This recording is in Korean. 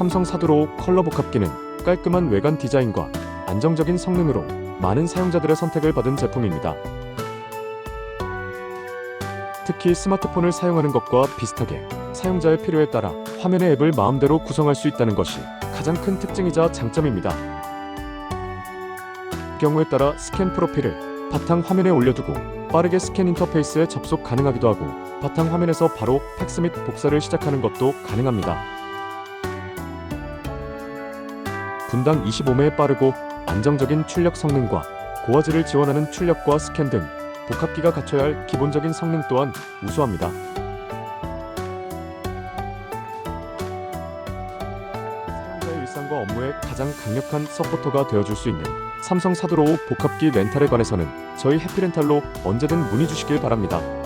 삼성 사드로 컬러 복합기는 깔끔한 외관 디자인과 안정적인 성능으로 많은 사용자들의 선택을 받은 제품입니다. 특히 스마트폰을 사용하는 것과 비슷하게 사용자의 필요에 따라 화면의 앱을 마음대로 구성할 수 있다는 것이 가장 큰 특징이자 장점입니다. 경우에 따라 스캔 프로필을 바탕 화면에 올려두고 빠르게 스캔 인터페이스에 접속 가능하기도 하고 바탕 화면에서 바로 팩스 및 복사를 시작하는 것도 가능합니다. 분당 25매의 빠르고 안정적인 출력 성능과 고화질을 지원하는 출력과 스캔 등 복합기가 갖춰야 할 기본적인 성능 또한 우수합니다. 사용자의 일상과 업무에 가장 강력한 서포터가 되어줄 수 있는 삼성 사드로우 복합기 렌탈에 관해서는 저희 해피렌탈로 언제든 문의 주시길 바랍니다.